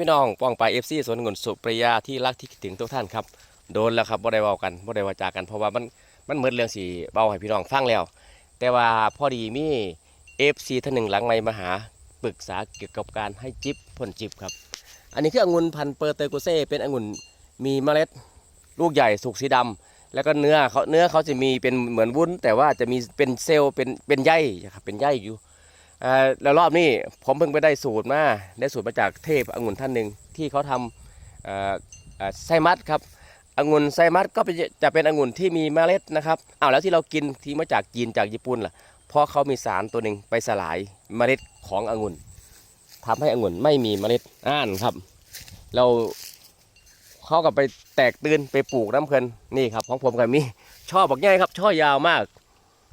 พี่น้องป้องไปเอฟซีสวนองุ่นสุปริยาที่รักที่คิดถึงทุกท่านครับโดนแล้วครับบ่ได้เว้ากันบ่ได้ว่าจากันเพราะว่ามันมันเหมือนเรื่องสีเบาให้พี่น้องฟังแล้ว แต่ว่าพอดีมีเอฟซีท่านหนึ่งหลังไมมาหาปรึกษาเกี่ยวกับการให้จิบพ่นจิบครับ อันนี้คือองุ่นพันเปอร์เตอร์โกเซ่เป็นองุ่นมีเมล็ดลูกใหญ่สุกสีดำแล้วก็เนื้อเขาเนื้อเขาจะมีเป็นเหมือนวุ้น แต่ว่าจะมีเป็นเซลล์เป็นเป็นใยครับเป็นใยอยู่ แล้วรอบนี้ผมเพิ่งไปได้สูตรมาได้สูตรมาจากเทพองุ่นท่านหนึ่งที่เขาทำเอ่อเอ่อไซมัสครับองุ่นไซมัสก็จะเป็นองุ่นที่มีเมล็ดนะครับอ้าวแล้วที่เรากินที่มาจากจีนจากญี่ปุ่นล่ะเพราะเขามีสารตัวหนึ่งไปสลายเมล็ดขององุ่นทำให้องุ่นไม่มีเมล็ดอ่านครับ เราเขากับไปแตกตื่นไปปลูกน้ำเพลินนี่ครับของผมกับมีช่อบอกง่ายครับ ช่อยาวมาก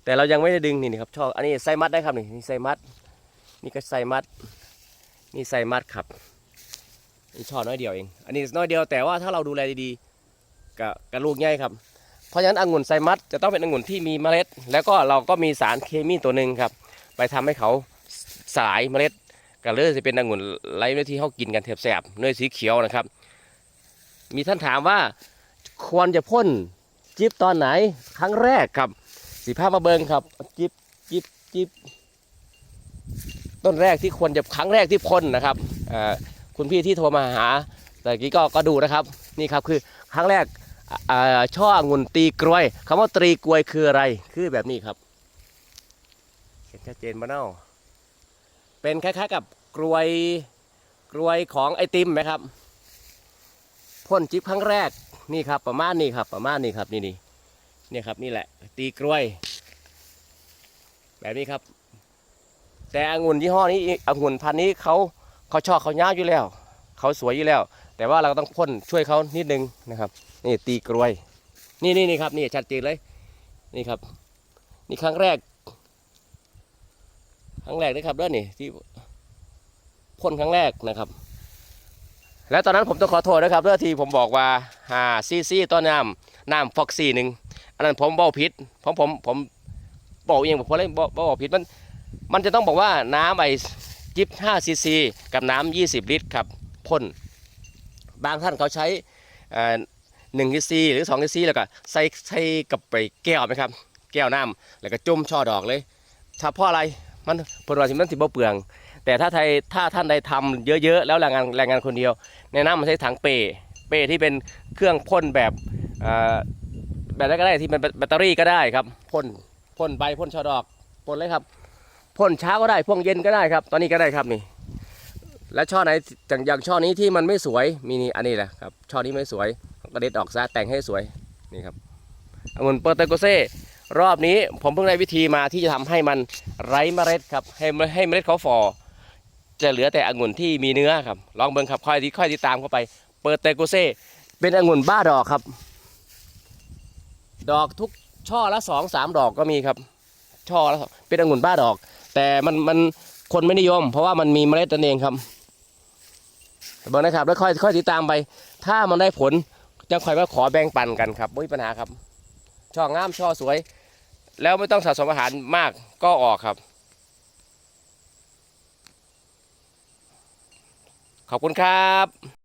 แต่เรายังไม่ได้ดึงนี่นี่ครับช่ออันนี้ไซมัสได้ครับนี่นี่ไซมัสนี่ก็ใส่มัด นี่ใส่มัดครับนี่ช่อน้อยเดียวเอง อันนี้น้อยเดียวแต่ว่าถ้าเราดูแลดีๆกับกับลูกง่ายครับ เพราะฉะนั้นองุ่นไซมัดจะต้องเป็นองุ่นที่มีเมล็ด แล้วก็เราก็มีสารเคมีตัวหนึ่งครับ ไปทำให้เขาสลายเมล็ดก็เลยจะเป็นองุ่นไร้เนื้อที่เขากินกันแสบๆเนื้อสีเขียวนะครับ มีท่านถามว่าควรจะพ่นจิบตอนไหนครั้งแรกครับ สีผ้ามาเบิงครับจิบจิบจิบต้นแรกที่ควรจะครั้งแรกที่พ่นนะครับคุณพี่ที่โทรมาหาแต่กี้ก็ก็ดูนะครับ นี่ครับคือครั้งแรกอช่อองุ่นตีกรวยคำว่าตรีกรวยคืออะไรคือแบบนี้ครับเห็นชัดเจนมาเน่าเป็นคล้ายๆกับกรวยกรวยของไอติมไหมครับพ่นจิ๊บครั้งแรกนี่ครับประมาณนี้ครับประมาณนี้ครับนี่นี่ นี่ครับนี่แหละ ตีกรวย แบบนี้ครับ แต่องุ่นยี่ห้อนี้องุ่นพันนี้เขาเขาชอบเขาย้าอยู่แล้ว เขาสวยอยู่แล้ว แต่ว่าเราก็ต้องพ่นช่วยเขานิดนึงนะครับ นี่ตีกรวย นี่นี่นี่ครับนี่ชัดเจนเลยนี่ครับ นี่ครั้งแรก ครั้งแรกนะครับด้อนี่ที่พ่นครั้งแรกนะครับ แล้วตอนนั้นผมต้องขอโทษนะครับเรื่องที่ผมบอกว่าหาซีซีต้นน้ำน้ำฟอกซี่หนึ่ง อันนั้นผมบอกผิดผมผมผมบอกเองผมเลยบอกบอกผิดมันมันจะต้องบอกว่าน้ำไอจิบ5ซีซีกับน้ำ20 ลิตรครับพ่นบางท่านเขาใช้หนึ่งซีซีหรือ2ซีซีแล้วก็ใส่ใส่กับไปแก้วไหมครับ แก้วน้ำแล้วก็จุ่มช่อดอกเลยถ้าเพราะอะไรมันผลว่าสิมันสิบ่เปลือง แต่ถ้าไทยถ้าท่านใดทำเยอะๆ แล้วแรงงานแรงงานคนเดียวแนะนำมันใช้ถังเปเปที่เป็นเครื่องพ่นแบบอ่อ แบบนั้นก็ได้ที่เป็นแบตเตอรี่ก็ได้ครับพ่นพ่นใบพ่นช่อดอกพ่นเลยครับพ่นเช้าก็ได้พ่นเย็นก็ได้ครับ ตอนนี้ก็ได้ครับนี่ และช่อไหนอย่างอย่างช่อนี้ที่มันไม่สวยมีนี่อันนี้แหละครับช่อนี้ไม่สวยก็เด็ดออกซะแต่งให้สวยนี่ครับองุ่นเปอร์เตโกเซ่รอบนี้ผมเพิ่งได้วิธีมาที่จะทำให้มันไร้เมล็ดครับให้ให้เมล็ดเขาฟอจะเหลือแต่องุ่นที่มีเนื้อครับ ลองเบิ่งครับค่อยที่ค่อยติดตามเข้าไป เปอร์เตโกเซ่เป็นองุ่นบ้าดอกครับ ดอกทุกช่อละสองสามดอกก็มีครับ ช่อละเป็นองุ่นบ้าดอก แต่มันมันคนไม่นิยม เพราะว่ามันมีเมล็ดนั่นเองครับเบอร์นะครับแล้วค่อยค่อยติดตามไป ถ้ามันได้ผลจะค่อยมาขอแบ่งปันกันครับไม่มีปัญหาครับ ช่องามช่อสวย แล้วไม่ต้องสะสมอาหารมากก็ออกครับ ขอบคุณครับ